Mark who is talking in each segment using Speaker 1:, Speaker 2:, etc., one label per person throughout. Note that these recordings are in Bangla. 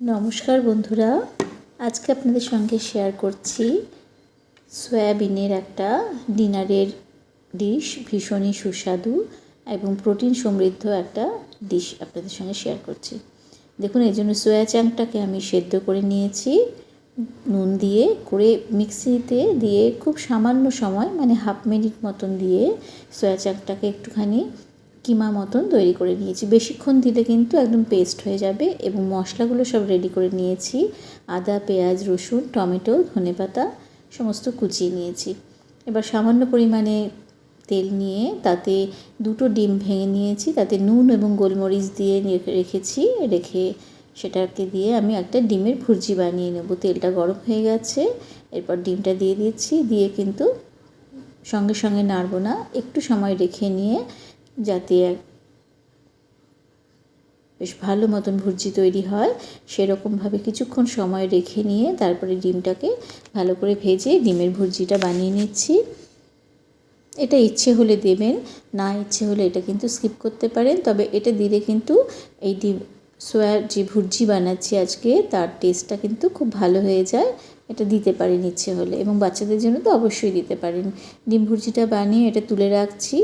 Speaker 1: নমস্কার বন্ধুরা। আজকে আপনাদের সঙ্গে শেয়ার করছি সয়াবিনের একটা ডিনারের ডিশ ভীষণই সুস্বাদু এবং প্রোটিন সমৃদ্ধ একটা ডিশ আপনাদের সঙ্গে শেয়ার করছি। দেখুন, এই জন্য সয়া চাংটাকে আমি সেদ্ধ করে নিয়েছি। নুন দিয়ে করে মিক্সিতে দিয়ে খুব সামান্য সময় মানে হাফ মিনিট মতন দিয়ে সয়া চাংটাকে একটুখানি কিমা মতন তৈরি করে নিয়েছি। বেশিক্ষণ দিলে কিন্তু একদম পেস্ট হয়ে যাবে এবং মশলাগুলো সব রেডি করে নিয়েছি। আদা, পেঁয়াজ, রসুন, টমেটো, ধনেপাতা সমস্ত কুচিয়ে নিয়েছি। এবার সামান্য পরিমাণে তেল নিয়ে তাতে দুটো ডিম ভেঙে নিয়েছি। তাতে নুন এবং গোলমরিচ দিয়ে রেখেছি। রেখে সেটাকে দিয়ে আমি একটা ডিমের ভুর্জি বানিয়ে নেব। তেলটা গরম হয়ে গেছে। এরপর ডিমটা দিয়ে দিচ্ছি। দিয়ে কিন্তু সঙ্গে সঙ্গে নাড়বো না। একটু সময় রেখে নিয়ে যাতে বেশ ভালো মতন ভুর্জি তৈরি হয়। সেরকমভাবে কিছুক্ষণ সময় রেখে নিয়ে তারপরে ডিমটাকে ভালো করে ভেজে ডিমের ভুর্জিটা বানিয়ে নিচ্ছি। এটা ইচ্ছে হলে দেবেন, না ইচ্ছে হলে এটা কিন্তু স্কিপ করতে পারেন, তবে এটা দিলে কিন্তু এই ডিম সোয়ার যে ভুর্জি বানাচ্ছি আজকে, তার টেস্টটা কিন্তু খুব ভালো হয়ে যায়। এটা দিতে পারেন ইচ্ছে হলে, এবং বাচ্চাদের জন্য তো অবশ্যই দিতে পারেন। ডিম ভুর্জিটা বানিয়ে এটা তুলে রাখছি।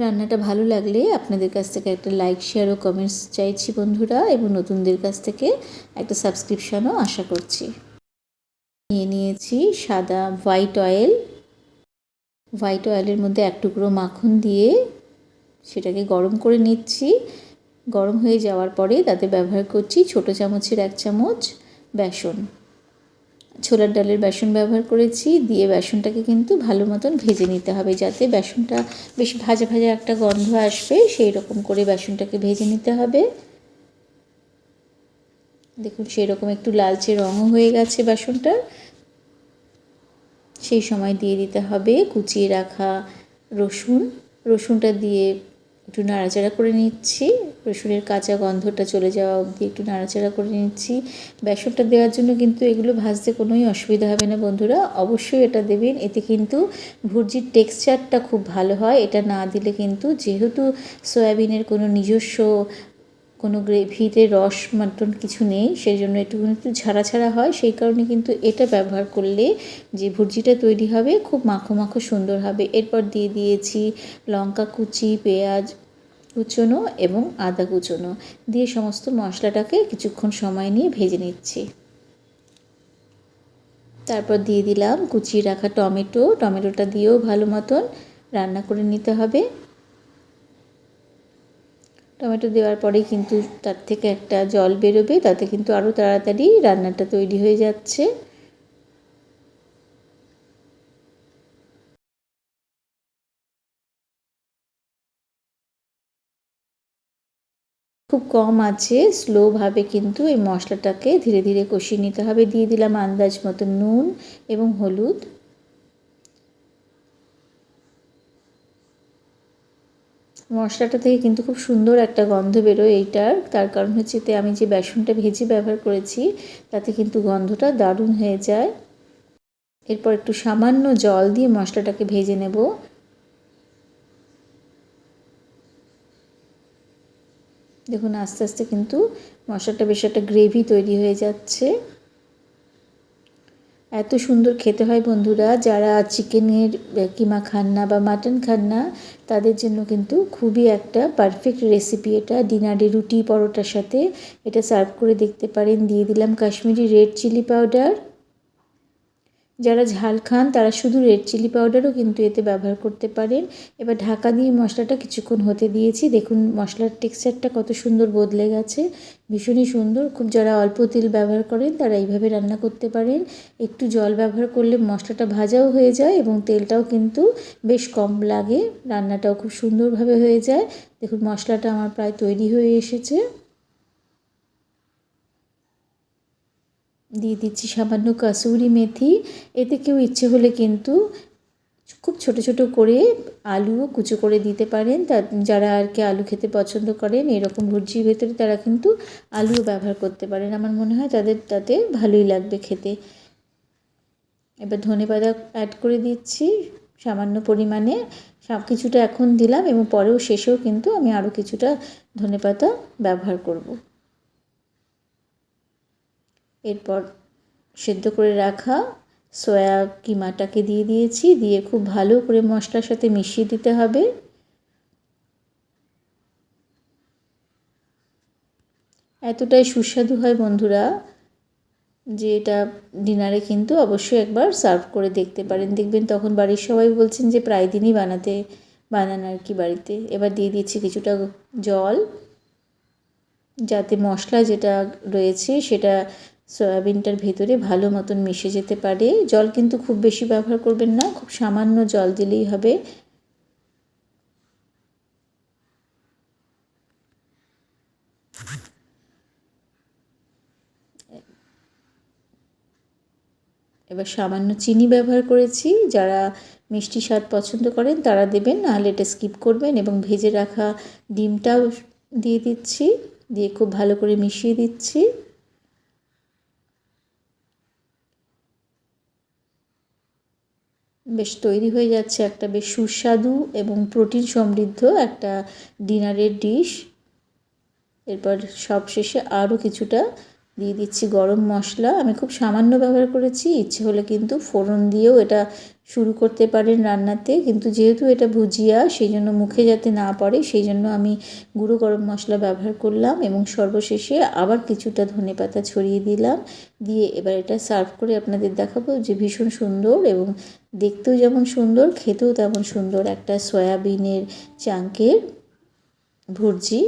Speaker 1: রান্নাটা ভালো লাগলে আপনাদের কাছ থেকে একটা লাইক শেয়ার ও কমেন্টস চাইছি বন্ধুরা এবং নতুনদের কাছ থেকে একটা সাবস্ক্রিপশানও আশা করছি। নিয়ে নিয়েছি সাদা হোয়াইট অয়েল হোয়াইট অয়েলের মধ্যে এক টুকরো মাখন দিয়ে সেটাকে গরম করে নিচ্ছি। গরম হয়ে যাওয়ার পরে তাতে ব্যবহার করছি ছোটো চামচের এক চামচ বেসন। ছোলার ডালের বেসন ব্যবহার করেছি, দিয়ে বেসনটাকে কিন্তু ভালো মতন ভেজে নিতে হবে যাতে বেসনটা বেশ ভাজা ভাজা একটা গন্ধ আসবে, সেই রকম করে বেসনটাকে ভেজে নিতে হবে। দেখুন, সেই রকম একটু লালচে রঙও হয়ে গেছে বেসনটা। সেই সময় দিয়ে দিতে হবে কুচিয়ে রাখা রসুন। রসুনটা দিয়ে একটু নাড়াচাড়া করে নিচ্ছি। রসুনের কাঁচা গন্ধটা চলে যাওয়া অবধি একটু নাড়াচাড়া করে নিচ্ছি। বেসনটা দেওয়ার জন্য কিন্তু এগুলো ভাজতে কোনোই অসুবিধা হবে না বন্ধুরা। অবশ্যই এটা দেবেন। এতে কিন্তু ভুর্জির টেক্সচারটা খুব ভালো হয়। এটা না দিলে কিন্তু যেহেতু সয়াবিনের কোনো নিজস্ব কোনো গ্রেভিতে রস মতন কিছু নেই, সেই জন্য একটু একটু ছাড়া ছাড়া হয়। সেই কারণে কিন্তু এটা ব্যবহার করলে যে ভুর্জিটা তৈরি হবে খুব মাখো মাখো সুন্দর হবে। এরপর দিয়ে দিয়েছি লঙ্কা কুচি, পেঁয়াজ কুচোনো এবং আদা কুচোনো। দিয়ে সমস্ত মশলাটাকে কিছুক্ষণ সময় নিয়ে ভেজে নিচ্ছি। তারপর দিয়ে দিলাম কুচিয়ে রাখা টমেটো। টমেটোটা দিয়েও ভালো মতন রান্না করে নিতে হবে। টমেটো দেওয়ার পরেই কিন্তু তার থেকে একটা জল বেরোবে, তাতে কিন্তু আরও তাড়াতাড়ি রান্নাটা তৈরি হয়ে যাচ্ছে। খুব কম আছে স্লোভাবে কিন্তু এই মশলাটাকে ধীরে ধীরে কষিয়ে নিতে হবে। দিয়ে দিলাম আন্দাজ মতো নুন এবং হলুদ। মশলাটা থেকে কিন্তু খুব সুন্দর একটা গন্ধ বেরোয় এইটার। তার কারণ হচ্ছে এতে আমি যে বেসনটা ভেজে ব্যবহার করেছি, তাতে কিন্তু গন্ধটা দারুণ হয়ে যায়। এরপর একটু সামান্য জল দিয়ে মশলাটাকে ভেজে নেব। দেখুন আস্তে আস্তে কিন্তু মশলাটা বেশ একটা গ্রেভি তৈরি হয়ে যাচ্ছে। এত সুন্দর খেতে হয় বন্ধুরা। যারা চিকেনের কিমা খান না বা মাটন খান না, তাদের জন্য কিন্তু খুবই একটা পারফেক্ট রেসিপি এটা। ডিনারে রুটি পরোটার সাথে এটা সার্ভ করে দেখতে পারেন। দিয়ে দিলাম কাশ্মীরি রেড চিলি পাউডার যারা ঝাল খান, তারা শুধু রেড চিলি পাউডারও কিন্তু এতে ব্যবহার করতে পারেন। এবার ঢাকা দিয়ে মশলাটা কিছুক্ষণ হতে দিয়েছি। দেখুন, মশলার টেক্সচারটা কত সুন্দর বদলে গেছে। ভীষণই সুন্দর। খুব যারা অল্প তেল ব্যবহার করেন, তারা এইভাবে রান্না করতে পারেন। একটু জল ব্যবহার করলে মশলাটা ভাজাও হয়ে যায় এবং তেলটাও কিন্তু বেশ কম লাগে। রান্নাটাও খুব সুন্দরভাবে হয়ে যায়। দেখুন, মশলাটা আমার প্রায় তৈরি হয়ে এসেছে। দিয়ে দিচ্ছি সামান্য কাসুরি মেথি। এতে কেউ ইচ্ছে হলে কিন্তু খুব ছোট ছোট করে আলুও কুচো করে দিতে পারেন। তা যারা আর কি আলু খেতে পছন্দ করেন, এরকম ভুর্জির ভেতরে তারা কিন্তু আলুও ব্যবহার করতে পারেন। আমার মনে হয় তাদের, তাতে ভালোই লাগবে খেতে। এবার ধনে পাতা অ্যাড করে দিচ্ছি সামান্য পরিমাণে। সব কিছুটা এখন দিলাম এবং পরেও শেষেও কিন্তু আমি আরও কিছুটা ধনে পাতা ব্যবহার করব। এরপর সেদ্ধ করে রাখা সয়া কিমাটাকে দিয়ে দিয়েছি। দিয়ে খুব ভালো করে মশলার সাথে মিশিয়ে দিতে হবে। এতটাই সুস্বাদু হয় বন্ধুরা, যে এটা ডিনারে কিন্তু অবশ্যই একবার সার্ভ করে দেখতে পারেন। দেখবেন তখন বাড়ির সবাই বলছেন যে, প্রায় দিনই বানাতে, বানান আর কি বাড়িতে। এবার দিয়ে দিচ্ছি কিছুটা জল, যাতে মশলা যেটা রয়েছে সেটা সয়াবিনটার ভেতরে ভালো মতন মিশে যেতে পারে। জল কিন্তু খুব বেশি ব্যবহার করবেন না, খুব সামান্য জল দিলেই হবে। এবার সামান্য চিনি ব্যবহার করেছি। যারা মিষ্টি স্বাদ পছন্দ করেন তারা দেবেন, নাহলে এটা স্কিপ করবেন এবং ভেজে রাখা ডিমটাও দিয়ে দিচ্ছি, দিয়ে খুব ভালো করে মিশিয়ে দিচ্ছি। বেশ তৈরি হয়ে যাচ্ছে একটা বেশ সুস্বাদু এবং প্রোটিন সমৃদ্ধ একটা ডিনারের ডিশ। এরপর সব শেষে আরও কিছুটা দিয়ে দিচ্ছি গরম মশলা। আমি খুব সামান্য ব্যবহার করেছি, ইচ্ছে হলে কিন্তু ফোড়ন দিয়েও এটা শুরু করতে পারেন রান্নাতে। কিন্তু যেহেতু এটা ভুজিয়া, সেই জন্য মুখে যাতে না পড়ে, সেই জন্য আমি গুঁড়ো গরম মশলা ব্যবহার করলাম এবং সর্বশেষে আবার কিছুটা ধনে পাতা ছড়িয়ে দিলাম। দিয়ে এবার এটা সার্ভ করে আপনাদের দেখাবো যে ভীষণ সুন্দর এবং দেখতেও যেমন সুন্দর, খেতেও তেমন সুন্দর একটা সয়াবিনের চাঙ্কের ভুর্জি।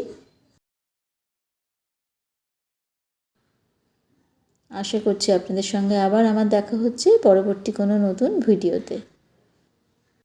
Speaker 1: আশা করছি আপনাদের সঙ্গে আবার আমার দেখা হচ্ছে পরবর্তী কোনো নতুন ভিডিওতে।